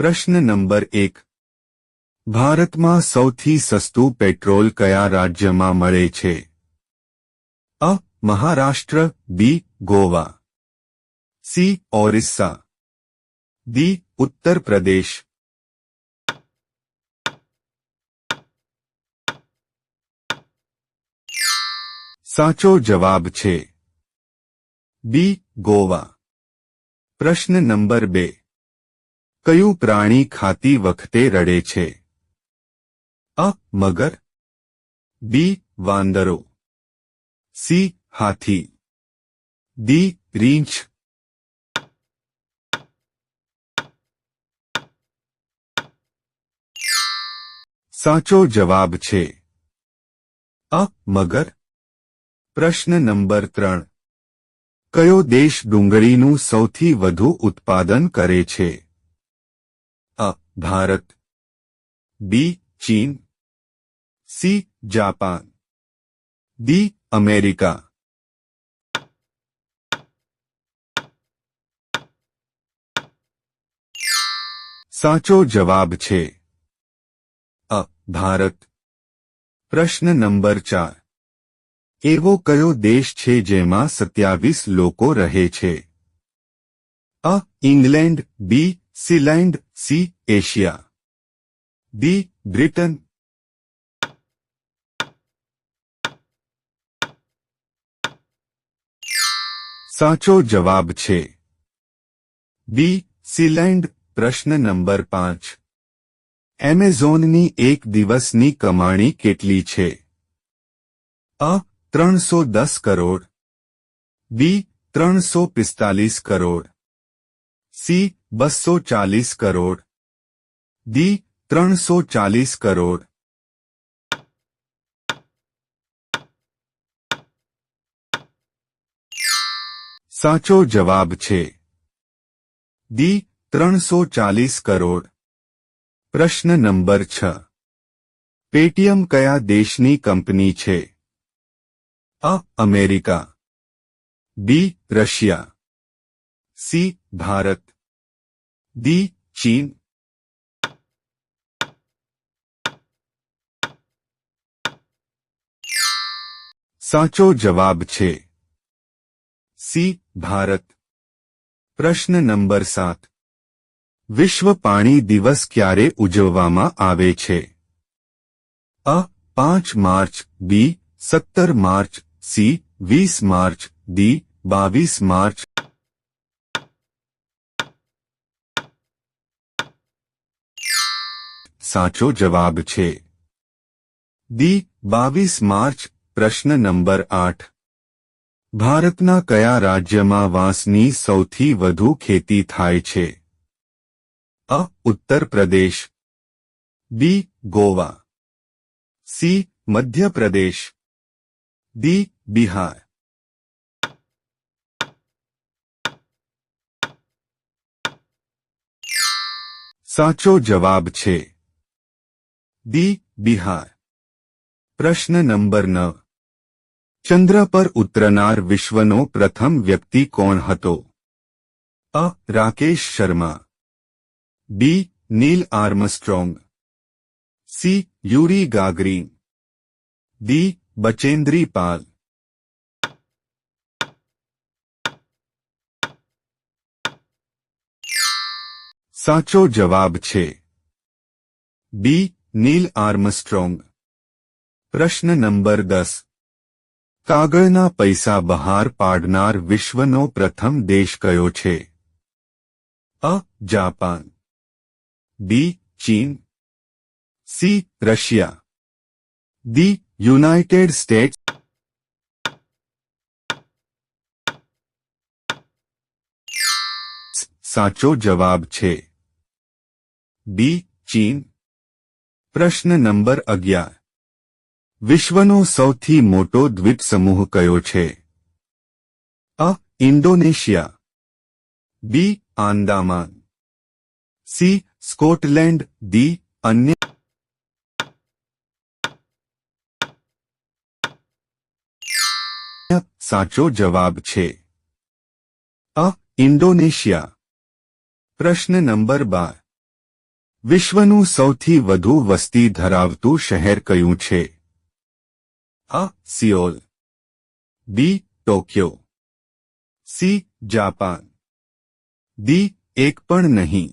प्रश्न नंबर 1 भारत में સૌથી સસ્તો પેટ્રોલ કયા રાજ્યમાં મળે છે અ Maharashtra B Goa C Orissa D Uttar Pradesh સાચો જવાબ છે બી ગોવા પ્રશ્ન નંબર 2 કયું પ્રાણી ખાતી વખતે રડે છે અ મગર બી વાંદરો સી હાથી દી રીંછ સાચો જવાબ છે અ મગર પ્રશ્ન નંબર ત્રણ કયો દેશ ડુંગળીનું સૌથી વધુ ઉત્પાદન કરે છે भारत बी चीन सी जापान डी अमेरिका साचो जवाब छे अ भारत प्रश्न नंबर चार एवो कयो देश छे जेमा सत्यावीस लोग रहे छे अ England B Zealand C Asia D Britain साचो जवाब छे बी सीलैंड प्रश्न नंबर पांच एमेजोन नी एक दिवस नी कमाणी के अ त्रो दस करोड़ बी त्रो पिस्तालीस करोड़ सी बस्सो चालीस करोड़ डी त्रो चालीस करोड़ साचो जवाब छे दी सो चालीस करोड़ प्रश्न नंबर छ पेटीएम कया देश कंपनी छे अ America B Russia C Bharat D चीन साचो जवाब छे सी भारत प्रश्न नंबर सात विश्व पाणी दिवस क्यारे उजा अ पांच मार्च बी सत्तर मार्च सी वीस मार्च डी बीस मार्च साचो जवाब छे दी बीस मार्च प्रश्न नंबर आठ भारतना क्या राज्य में वसनी सौ खेती थाय छे अ Uttar Pradesh B Goa C Madhya Pradesh D Bihar साचो जवाब छे દી બિહાર પ્રશ્ન નંબર નવ ચંદ્ર પર ઉતરનાર વિશ્વનો પ્રથમ વ્યક્તિ કોણ હતો અ Rakesh Sharma B Neil Armstrong C Yuri Gagarin D Bachendri પાલ સાચો જવાબ છે બી નીલ આર્મસ્ટ્રોંગ પ્રશ્ન નંબર દસ કાગળના પૈસા બહાર પાડનાર વિશ્વનો પ્રથમ દેશ કયો છે અ જાપાન બી ચીન C Russia D United State સાચો જવાબ છે બી ચીન પ્રશ્ન નંબર અગિયાર વિશ્વનો સૌથી મોટો દ્વીપ સમૂહ કયો છે અ Indonesia B Andaman C Scotland D અન્ય સાચો જવાબ છે અ ઇન્ડોનેશિયા પ્રશ્ન નંબર બાર વિશ્વનું સૌથી વધુ વસ્તી ધરાવતું શહેર કયું છે આ Seoul B Tokyo C Japan D એક પણ નહીં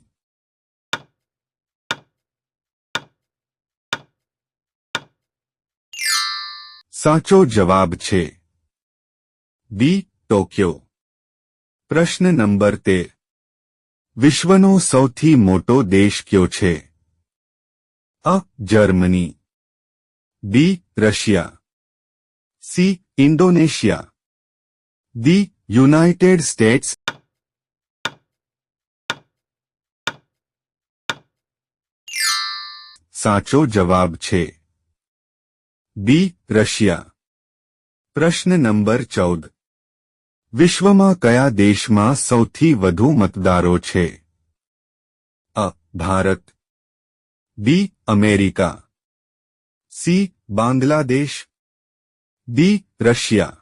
સાચો જવાબ છે બી ટોક્યો પ્રશ્ન નંબર તેર વિશ્વનો સૌથી મોટો દેશ કયો છે અ Germany B Russia C Indonesia D United States સાચો જવાબ છે બી રશિયા પ્રશ્ન નંબર ચૌદ विश्व में कया देश में સૌથી વધુ મતદારો છે અ Bharat B America C Bangladesh B Russia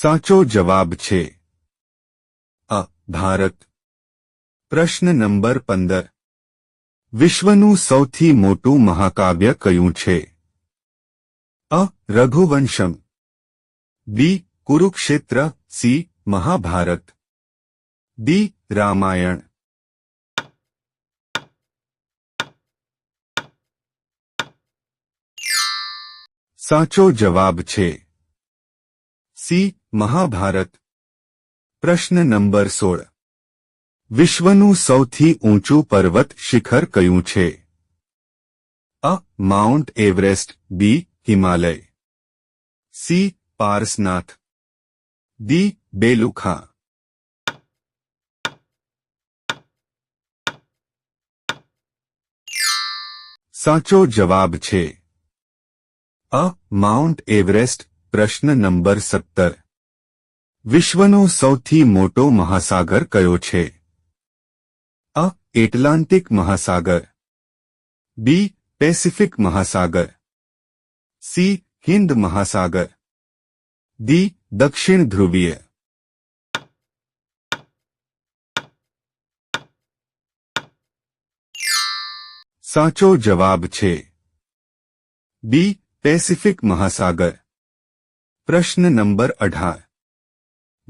સાચો જવાબ છે અ ભારત પ્રશ્ન નંબર 15 विश्वનું સૌથી મોટું મહાકાવ્ય કયું છે અ Raghuvamsham B Kurukshetra C Mahabharata D Ramayana સાચો જવાબ છે સી મહાભારત પ્રશ્ન નંબર 16 વિશ્વનું સૌથી ઊંચું પર્વત શિખર કયું છે અ Mount Everest B Himalaya C Parasnath D Belukha સાચો જવાબ છે અ માઉન્ટ એવરેસ્ટ પ્રશ્ન નંબર સત્તર વિશ્વનો સૌથી મોટો મહાસાગર કયો છે अ एटलांटिक महासागर बी पैसिफिक महासागर सी हिंद महासागर डी दक्षिण ध्रुवीय साचो जवाब छे बी पैसिफिक महासागर प्रश्न नंबर अठार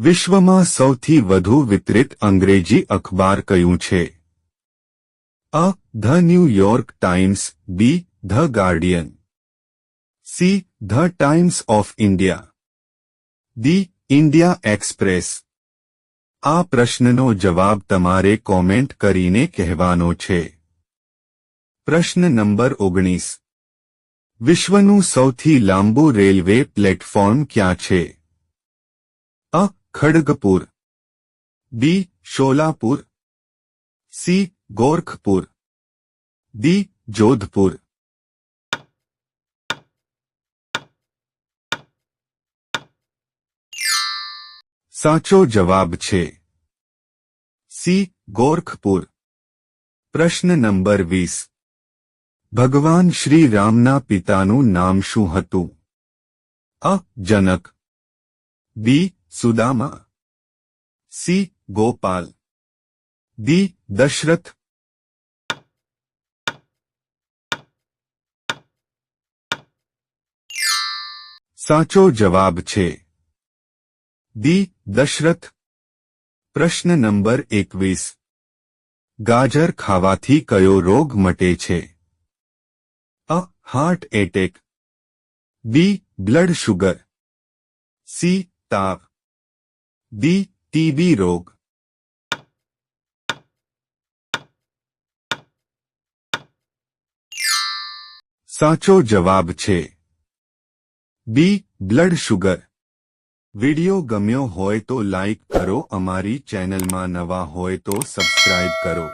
विश्व में સૌથી વધુ વિતરિત અંગ્રેજી અખબાર કયો છે અ the New York Times B the Guardian C the Times of India D India Express આ પ્રશ્નનો જવાબ તમારે કમેન્ટ કરીને કહેવાનો છે પ્રશ્ન નંબર 19 વિશ્વનું સૌથી લાંબુ રેલવે પ્લેટફોર્મ ક્યાં છે Kharagpur B Solapur C Gorakhpur D Jodhpur સાચો જવાબ છે સી ગોરખપુર પ્રશ્ન નંબર વીસ ભગવાન શ્રી રામના પિતાનું નામ શું હતું અ જનક બી सुदामा सी गोपाल दी दशरथ साचो जवाब छे दी दशरथ प्रश्न नंबर एक गाजर खावा कयो रोग मटे छे अ heart attack B blood sugar C ताव બી ટીબી રોગ સાચો જવાબ છે બી બ્લડ શુગર વિડિયો ગમ્યો હોય તો લાઇક કરો અમારી ચેનલમાં નવા હોય તો સબસ્ક્રાઇબ કરો